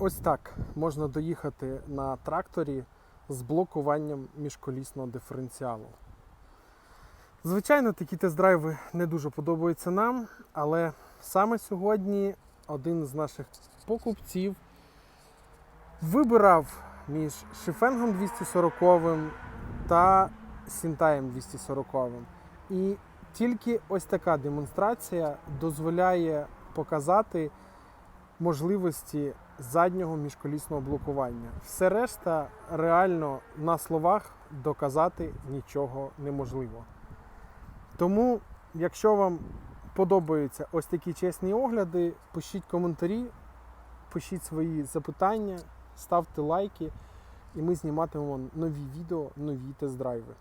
Ось так можна доїхати на тракторі з блокуванням міжколісного диференціалу. Звичайно, такі тест-драйви не дуже подобаються нам, але саме сьогодні один з наших покупців вибирав між Шифенгом 240 та Сінтаєм 240. І тільки ось така демонстрація дозволяє показати можливості заднього міжколісного блокування. Все решта реально на словах доказати нічого неможливо. Тому, якщо вам подобаються ось такі чесні огляди, пишіть коментарі, пишіть свої запитання, ставте лайки, і ми зніматимемо нові відео, нові тест-драйви.